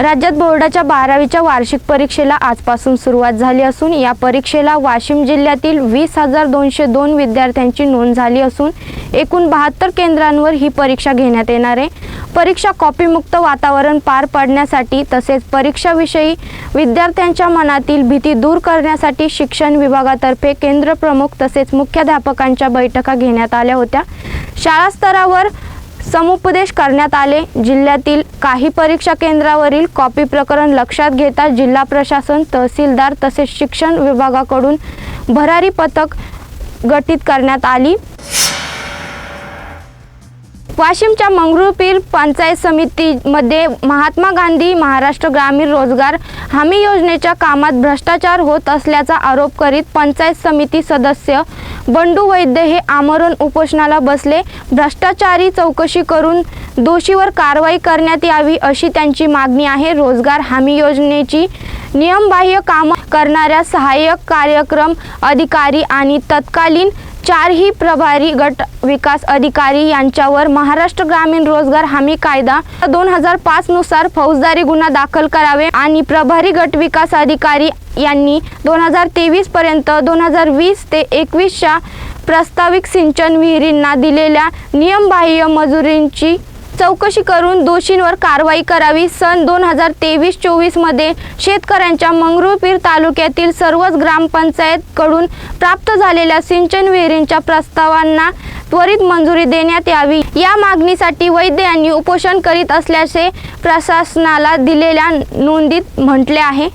राज्यात बोर्डाच्या बारावीच्या वार्षिक परीक्षेला आजपासून सुरुवात झाली असून या परीक्षेला वाशिम जिल्ह्यातील वीस हजार दोनशे दोन विद्यार्थ्यांची नोंद झाली असून एकूण बहात्तर केंद्रांवर ही परीक्षा घेण्यात येणार आहे. परीक्षा कॉपीमुक्त वातावरण पार पाडण्यासाठी तसेच परीक्षाविषयी विद्यार्थ्यांच्या मनातील भीती दूर करण्यासाठी शिक्षण विभागातर्फे केंद्र प्रमुख तसेच मुख्याध्यापकांच्या बैठका घेण्यात आल्या होत्या. शाळा स्तरावर समुपदेश करण्यात आले. जिल्ह्यातील काही परीक्षा केंद्रावरील कॉपी प्रकरण लक्षात घेता जिल्हा प्रशासन तहसीलदार तसेच शिक्षण विभागाकडून भरारी पथक गठीत करण्यात आली. वाशिमच्या मंगरुळपीर पंचायत समितीमध्ये महात्मा गांधी महाराष्ट्र ग्रामीण रोजगार हमी योजनेच्या कामात भ्रष्टाचार होत असल्याचा आरोप करीत पंचायत समिती सदस्य बंडू वैद्य हे आमरण उपोषणाला बसले. भ्रष्टाचारी चौकशी करून दोषीवर कारवाई करण्यात यावी अशी त्यांची मागणी आहे. रोजगार हमी योजनेची नियमबाह्य कामं करणाऱ्या सहाय्यक कार्यक्रम अधिकारी आणि तत्कालीन चारही प्रभारी गट विकास अधिकारी यांच्यावर महाराष्ट्र ग्रामीण रोजगार हमी कायदा दोन हजार पाच नुसार फौजदारी गुन्हा दाखल करावे आणि प्रभारी गट विकास अधिकारी यांनी दोन हजार तेवीस पर्यंत दोन हजार वीस ते एकवीसच्या प्रस्ताविक सिंचन विहिरींना दिलेल्या नियमबाह्य मजुरींची चौकशी करून दोषींवर कारवाई करावी. सन दोन हजार तेवीस चोवीसमध्ये शेतकऱ्यांच्या मंगरुळपीर तालुक्यातील सर्वच ग्रामपंचायतकडून प्राप्त झालेल्या सिंचन विहिरींच्या प्रस्तावांना त्वरित मंजुरी देण्यात यावी. या मागणीसाठी वैद्य यांनी उपोषण करीत असल्याचे प्रशासनाला दिलेल्या नोंदीत म्हटले आहे.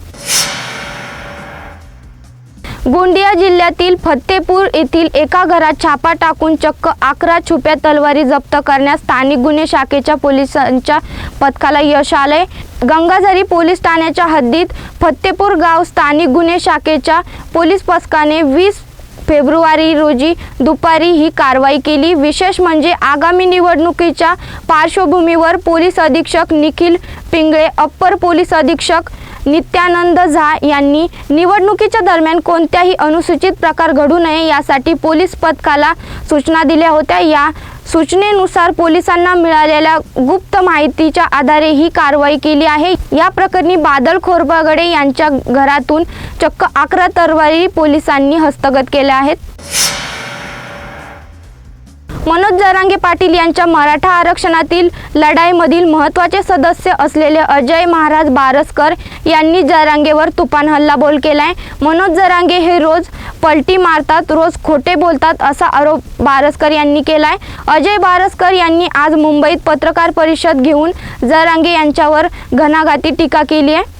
गोंदिया जिल्ह्यातील फत्तेपूर येथील एका घरात छापा टाकून चक्क अकरा छुप्या तलवारी जप्त करण्यास स्थानिक गुन्हे शाखेच्या पोलिसांच्या पथकाला यश आलंय. गंगाझरी पोलीस ठाण्याच्या हद्दीत फत्तेपूर गाव स्थानिक गुन्हे शाखेच्या पोलीस पथकाने वीस फेब्रुवारी रोजी दुपारी ही कारवाई केली. विशेष म्हणजे आगामी निवडणुकीच्या पार्श्वभूमीवर पोलीस अधीक्षक निखिल पिंगळे अप्पर पोलीस अधीक्षक नित्यानंद झा यांनी निवडणुकीच्या दरम्यान कोणत्याही अनुसूचित प्रकार घडू नये यासाठी पोलीस पथकाला सूचना दिल्या होत्या. या सूचनेनुसार पोलिसांना मिळालेल्या गुप्त माहितीच्या आधारे ही कारवाई केली आहे. या प्रकरणी बादल खोरबागडे यांच्या घरातून चक्क अकरा तरवारी पोलिसांनी हस्तगत केल्या आहेत. मनोज जरांगे पाटील यांच्या मराठा आरक्षणातील लढाईमधील महत्त्वाचे सदस्य असलेले अजय महाराज बारसकर यांनी जरांगेवर तुफान हल्लाबोल केलाय. मनोज जरांगे हे रोज पलटी मारतात रोज खोटे बोलतात असा आरोप बारसकर यांनी केलाय. अजय बारसकर यांनी आज मुंबईत पत्रकार परिषद घेऊन जरांगे यांच्यावर घणाघाती टीका केली आहे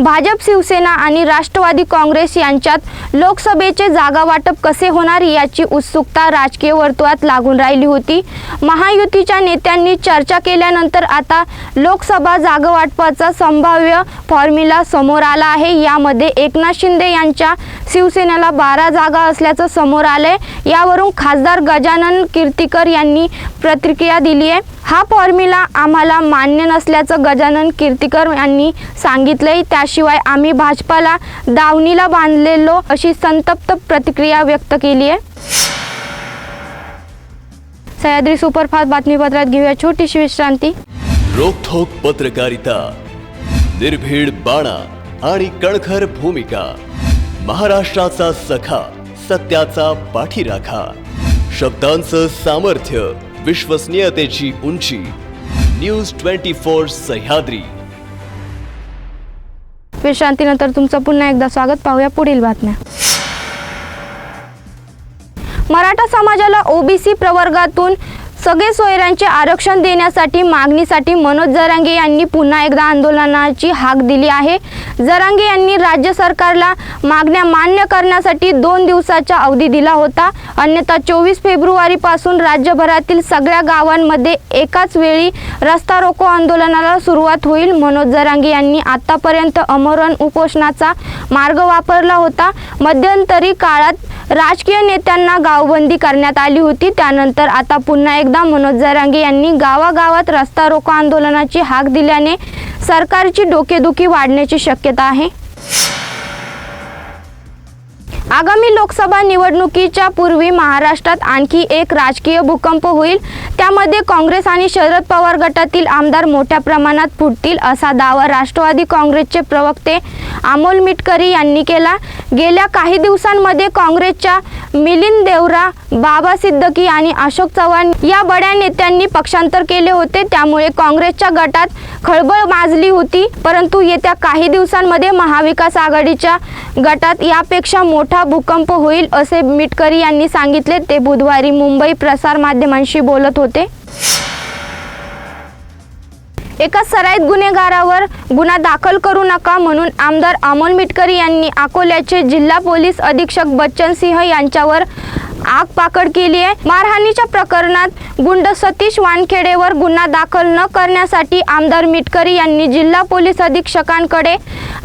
भाजप शिवसेना आणि राष्ट्रवादी काँग्रेस यांच्यात लोकसभेचे जागा वाटप कसे होणार याची उत्सुकता राजकीय वर्तुळात लागून राहिली होती. महायुतीच्या नेत्यांनी चर्चा केल्यानंतर आता लोकसभा जागा वाटपाचा संभाव्य फॉर्म्युला समोर आला आहे. यामध्ये एकनाथ शिंदे यांच्या शिवसेनेला बारा जागा असल्याचं समोर आलंय. यावरून खासदार गजानन कीर्तीकर यांनी प्रतिक्रिया दिली आहे. हा फॉर्म्युला आम्हाला मान्य नसल्याचं गजानन कीर्तिकर यांनी सांगितलंय. त्याशिवाय आम्ही भाजपाला दावणीला बांधलेलो अशी संतप्त प्रतिक्रिया व्यक्त केली आहे सह्याद्री सुपरफास्ट बातमीपत्रात घेऊया छोटीशी विश्रांती. रोखोक पत्रकारिता निर्भीड बाणा आणि कणखर भूमिका महाराष्ट्राचा सखा सत्याचा पाठीराखा शब्दांचं सामर्थ्य विश्वसनीयतेची उंची. न्यूज ट्वेंटी फोर सह्याद्री विश्रांतीनंतर तुमचं पुन्हा एकदा स्वागत पाहूया पुढील बातम्या. मराठा समाजाला ओबीसी प्रवर्गातून सगळे सोयऱ्यांचे आरक्षण देण्यासाठी मागणीसाठी मनोज जरांगे यांनी पुन्हा एकदा आंदोलनाची हाक दिली आहे. जरांगे यांनी राज्य सरकारला मागण्या मान्य करण्यासाठी दोन दिवसाचा अवधी दिला होता. अन्यथा चोवीस फेब्रुवारीपासून राज्यभरातील सगळ्या गावांमध्ये एकाच वेळी रस्ता रोको आंदोलनाला सुरुवात होईल. मनोज जरांगे यांनी आतापर्यंत अमरण उपोषणाचा मार्ग वापरला होता. मध्यंतरी काळात राजकीय नेत्यांना गावबंदी करण्यात आली होती. त्यानंतर आता पुन्हा एक एकदा मनोज जरांगे यांनी गावागावात रस्ता रोको आंदोलनाची हाक दिल्याने सरकारची डोकेदुखी वाढण्याची शक्यता आहे. आगामी लोकसभा निवडणुकीच्या पूर्वी महाराष्ट्रात आणखी एक राजकीय भूकंप होईल. त्यामध्ये काँग्रेस आणि शरद पवार गटातील आमदार मोठ्या प्रमाणात फुटतील असा दावा राष्ट्रवादी काँग्रेसचे प्रवक्ते अमोल मिटकरी यांनी केला. गेल्या काही दिवसांमध्ये काँग्रेसच्या मिलिंद देवरा बाबा सिद्दकी आणि अशोक चव्हाण या बड्या नेत्यांनी पक्षांतर केले होते. त्यामुळे काँग्रेसच्या गटात खळबळ माजली होती. परंतु येत्या काही दिवसांमध्ये महाविकास आघाडीच्या गटात यापेक्षा मोठा भूकंप होईल असे मिटकरी यांनी सांगितले ते बुधवारी मुंबई प्रसार माध्यमांशी बोलत होते. एका सराईत गुन्हेगारावर गुन्हा दाखल करू नका म्हणून आमदार अमोल मिटकरी यांनी अकोल्याचे जिल्हा पोलीस अधीक्षक बच्चन सिंह यांच्यावर आग पाकड केली आहे. मारहाणीच्या प्रकरणात गुंड सतीश वानखेडेवर गुन्हा दाखल न करण्यासाठी आमदार मिटकरी यांनी जिल्हा पोलीस अधीक्षकांकडे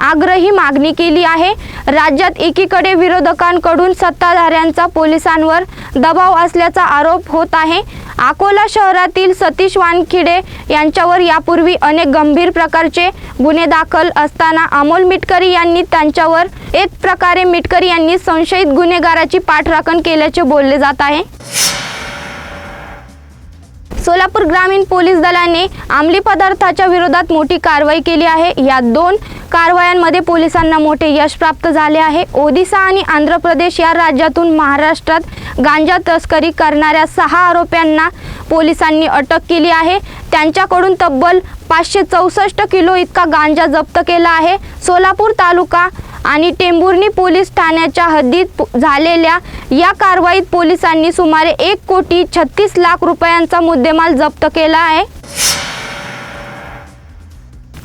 आग्रही मागणी केली आहे. राज्यात एकीकडे विरोधकांकडून सत्ताधाऱ्यांचा पोलिसांवर दबाव असल्याचा आरोप होत आहे. अकोला शहरातील सतीश वानखिडे यांच्यावर यापूर्वी अनेक गंभीर प्रकारचे गुन्हे दाखल असताना अमोल मिटकरी यांनी त्यांच्यावर एक प्रकारे मिटकर यांनी संशयित गुन्हेगाराची पाठराखण केल्याचे बोलले जात आहे. सोलापूर ग्रामीण पोलीस दलाने अंमली पदार्थाच्या विरोधात मोठी कारवाई केली आहे. या दोन कारवायांमध्ये पोलिसांना मोठे यश प्राप्त झाले आहे. ओदिशा आणि आंध्र प्रदेश या राज्यातून महाराष्ट्रात गांजा तस्करी करणाऱ्या सहा आरोप्यांना पोलिसांनी अटक केली आहे. त्यांच्याकडून तब्बल पाचशे चौसष्ट किलो इतका गांजा जप्त केला आहे. सोलापूर तालुका आणि टेंभुर्णी पोलीस ठाण्याच्या हद्दीत झालेल्या या कारवाईत पोलिसांनी सुमारे एक कोटी छत्तीस लाख रुपयांचा मुद्देमाल जप्त केला आहे.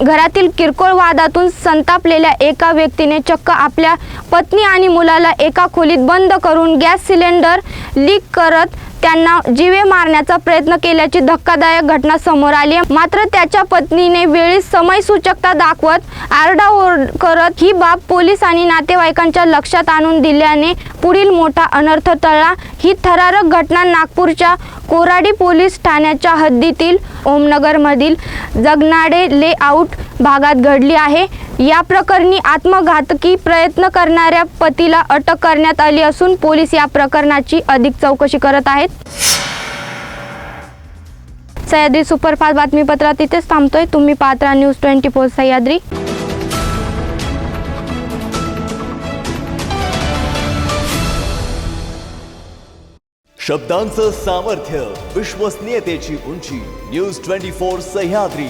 घरातील किरकोळ वादातून संतापलेल्या एका व्यक्तीने चक्क आपल्या पत्नी आणि मुलाला एका खोलीत बंद करून गॅस सिलेंडर लीक करत त्यांना जीवे मारण्याचा प्रयत्न केल्याची धक्कादायक घटना समोर आली. मात्र त्याच्या पत्नीने वेळीच समयसूचकता दाखवत आरडाओरड करत ही बाब पोलीस आणि नातेवाईकांच्या लक्षात आणून दिल्याने पुढील मोठा अनर्थ टळला. ही थरारक घटना नागपूरच्या कोराडी पोलीस ठाण्याच्या हद्दीतील ओमनगरमधील जगनाडे लेआउट भागात घडली आहे. या प्रकरणी आत्मघातकी प्रयत्न करणाऱ्या पतीला अटक करण्यात आली असून पोलीस या प्रकरणाची अधिक चौकशी करत आहेत. सह्याद्री सुपरफास्ट बातमीपत्रात इथेच थांबतोय. तुम्ही पात्रा न्यूज ट्वेंटी फोर सह्याद्री. शब्दांचं सामर्थ्य विश्वसनीयतेची उंची न्यूज ट्वेंटी फोर सह्याद्री.